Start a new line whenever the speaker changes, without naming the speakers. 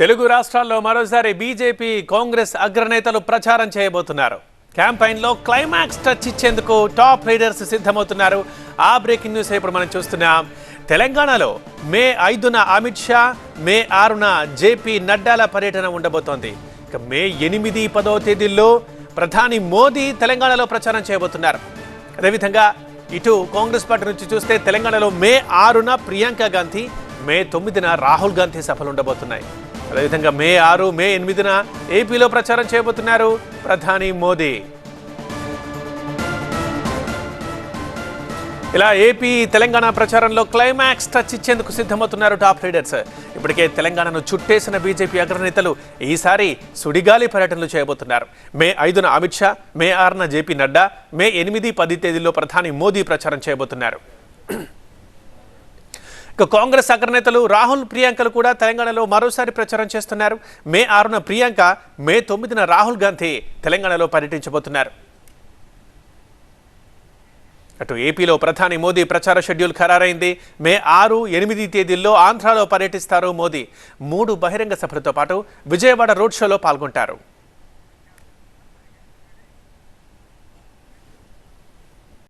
తెలుగు రాష్ట్రాల్లో మరోసారి బీజేపీ కాంగ్రెస్ అగ్రనేతలు ప్రచారం చేయబోతున్నారు. క్యాంపైన్లో క్లైమాక్స్ టచ్ ఇచ్చేందుకు టాప్ లీడర్స్ సిద్ధమవుతున్నారు. ఆ బ్రేకింగ్ న్యూస్ ఇప్పుడు మనం చూస్తున్నాం. తెలంగాణలో మే ఐదున అమిత్ షా మే ఆరున జేపీ నడ్డాల పర్యటన ఉండబోతోంది. ఇక మే ఎనిమిది పదో తేదీల్లో ప్రధాని మోదీ తెలంగాణలో ప్రచారం చేయబోతున్నారు. అదేవిధంగా ఇటు కాంగ్రెస్ పార్టీ నుంచి చూస్తే తెలంగాణలో మే ఆరున ప్రియాంక గాంధీ మే తొమ్మిదిన రాహుల్ గాంధీ సభలు ఉండబోతున్నాయి. అదేవిధంగా మే ఆరు మే ఎనిమిదిన ఏపీలో ప్రచారం చేయబోతున్నారు ప్రధాని మోదీ. ఇలా ఏపీ తెలంగాణ ప్రచారంలో క్లైమాక్స్ టచ్ ఇచ్చేందుకు సిద్ధమవుతున్నారు టాప్ లీడర్స్. ఇప్పటికే తెలంగాణను చుట్టేసిన బీజేపీ అగ్రనేతలు ఈసారి సుడిగాలి పర్యటనలు చేయబోతున్నారు. మే ఐదున అమిత్ షా మే ఆరున జేపీ నడ్డా మే ఎనిమిది పది తేదీల్లో ప్రధాని మోదీ ప్రచారం చేయబోతున్నారు. ఇక కాంగ్రెస్ అగ్రనేతలు రాహుల్ ప్రియాంకలు కూడా తెలంగాణలో మరోసారి ప్రచారం చేస్తున్నారు. మే ఆరున ప్రియాంక మే తొమ్మిదిన రాహుల్ గాంధీ తెలంగాణలో పర్యటించబోతున్నారు. అటు ఏపీలో ప్రధాని మోదీ ప్రచార షెడ్యూల్ ఖరారైంది. మే ఆరు ఎనిమిది తేదీల్లో ఆంధ్రాలో పర్యటిస్తారు మోదీ. మూడు బహిరంగ సభలతో పాటు విజయవాడ రోడ్ షోలో పాల్గొంటారు.